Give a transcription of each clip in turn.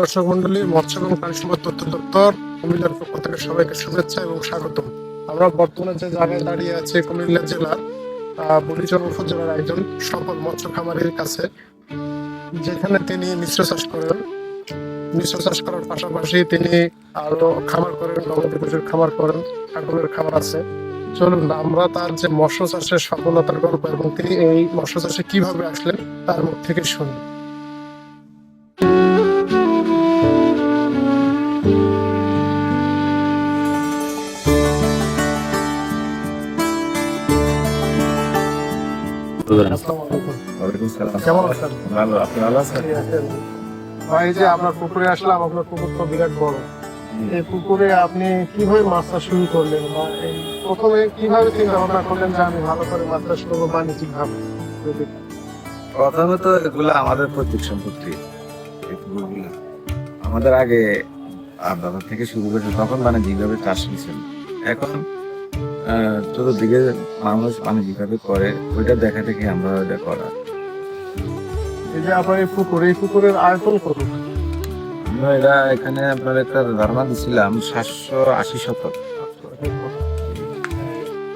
দর্শক মন্ডলী, মৎস্য এবং প্রাণী সম্পদ তথ্য দপ্তর কুমিল্লার পক্ষ থেকে সবাইকে শুভেচ্ছা এবং স্বাগতম। আমরা বর্তমানে যে জায়গায় দাঁড়িয়ে আছে, কুমিল্লা জেলার বুড়িচর উপজেলার একজন সফল মৎস্য খামারের কাছে, যেখানে তিনি মিশ্র চাষ করেন। মিশ্র চাষ করার পাশাপাশি তিনি আরও খামার করেন গবাদি পশুর খামার করেন, ছাগলের খামার আছে। চলুন, আমরা তার যে মৎস্য চাষের সফলতার গল্প এবং তিনি এই মৎস্য চাষে কীভাবে আসলেন, তার মুখ থেকে শুনি। কেমন আছেন? ভালো আপনি ভালো আছেন? ভাই যে আপনার পুকুরে আসলাম আপনার পুকুর তো বিরাট বড়। এই পুকুরে আপনি কীভাবে মাছ চাষ শুরু করলেন বা এই প্রথমে কীভাবে চিন্তা ভাবনা করলেন যে আমি ভালো করে মাছ চাষ করব বাণিজ্যিক ভাবে প্রথমে তো এগুলো আমাদের পৈতৃক সম্পত্তি। আমাদের আগে আর দাদা থেকে শুরু করেছে তখন মানে যেভাবে চাষ নিয়েছেন এখন চতুর্দিকে মানুষ মানে যেভাবে করে ওইটা দেখা দেখে আমরা ওইটা করা। এই যে আপনার এই পুকুর এই পুকুরের আয়তন কত? আমরা এটা এখানে আপনার একটা ধারণা দিছিলাম সাতশো আশি শতক।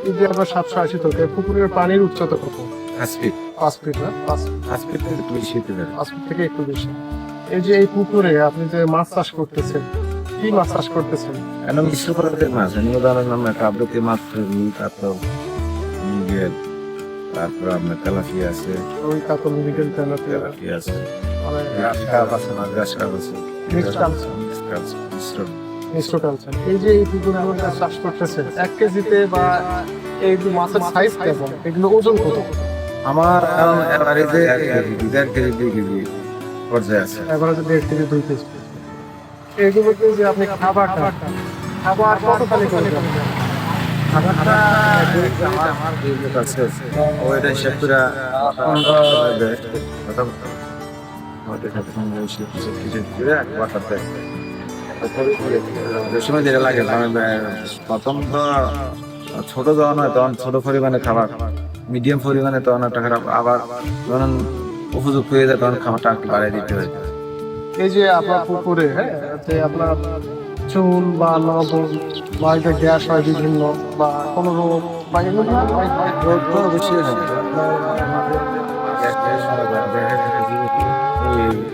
এই যে আপনার সাতশো আশি থেকে পুকুরের পানির উচ্চতা কত? পাঁচ ফিট। পাঁচ ফিট না? পাঁচ পাঁচ ফিট থেকে একটু বেশি পাঁচ ফিট থেকে একটু বেশি। এই যে এই পুকুরে আপনি যে মাছ চাষ করতেছেন কি মাছ চাষ করতেছেন? কেন মিশ্র প্রজাতির মাছ এমনি উদাহরণ আমরা কাবরতি মাছ রুই তারপর মৃগেল তারপর আপনার তেলাপিয়া আছে। ওই মিডিল তেলাপিয়া তেলাপিয়া আছে। এই যে এই পুকুরগুলো চাষ করতেছেন এক কেজিতে বা এই মাছের সাইজ কেমন? এগুলো ওজন কত? আমার এভারেজে কেজি দুই কেজি পর্যায়ে আছে। এভারেজে দেড় কেজি দুই কেজি। এগুলোতে যে আপনি খাবার খাবার কত খালি খাবারটা আমার আছে। ওইটা হিসাব করে যেটা লাগে প্রথম তো ছোট যখন হয় তখন ছোট পরিমাণে খাবার মিডিয়াম পরিমাণে তখন একটা খারাপ আবার যখন উপযুক্ত হয়ে যায় তখন খাবারটা বাড়িয়ে দিতে হয়। এই যে আপনার পুকুরে হ্যাঁ? আপনার চুন বা লবণ বা এটা গ্যাস হয় বিভিন্ন, বা কোনো রোগ, বা এগুলো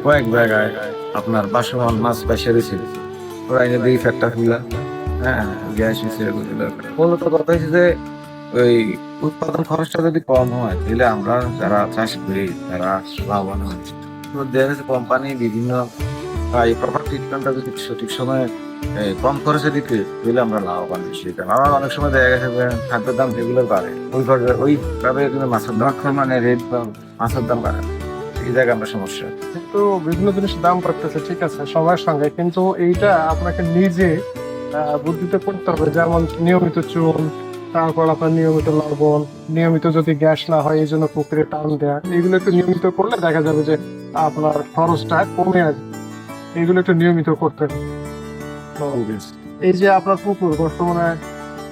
কয়েক জায়গায় আপনার বাসমান মাছ পাশে রয়েছে ওরা এনে দিকে ফ্যাক্টর খুলা হ্যাঁ গ্যাস হয়েছে মূলত কথা হচ্ছে যে, ওই উৎপাদন খরচটা যদি কম হয়, তাহলে আমরা যারা চাষ করি তারা লাভবান তো দেখা যাচ্ছে কোম্পানি বিভিন্ন এই প্রপার ট্রিটমেন্টটা যদি সঠিক সময়ে কম খরচে দিতে, তাহলে আমরা লাভবান বেশি কারণ। আমার অনেক সময় দেখা গেছে খাদ্যের দাম রেগুলার বাড়ে, ওই ওইভাবে কিন্তু মাছের দাম মানে রেট বা মাছের দাম বাড়ে এই জায়গায় আমরা সমস্যা। কিন্তু বিভিন্ন জিনিসের দাম বাড়তেছে ঠিক আছে সময়ের সঙ্গে। কিন্তু এইটা আপনাকে নিজে বুদ্ধিতে করতে হবে। যেমন নিয়মিত চুন, তারপর আপনার নিয়মিত লবণ, নিয়মিত যদি গ্যাস না হয়, এই জন্য পুকুরে টান দেয়া এগুলো একটু নিয়মিত করলে দেখা যাবে যে আপনার খরচটা কমে আসবে। এগুলো একটু নিয়মিত করতে হবে। এই যে আপনার পুকুর বর্তমানে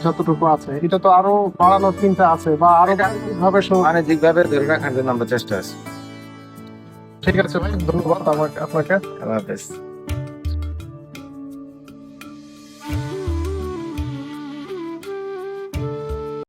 যতটুকু আছে এটা তো আরও বাড়ানোর চিন্তা আছে বা আরও ভাবে বাণিজ্যিক ভাবে ধরে রাখার জন্য আমরা চেষ্টা আছি। ঠিক আছে ভাই ধন্যবাদ আমাকে আপনাকে। আল্লাহ হাফেজ।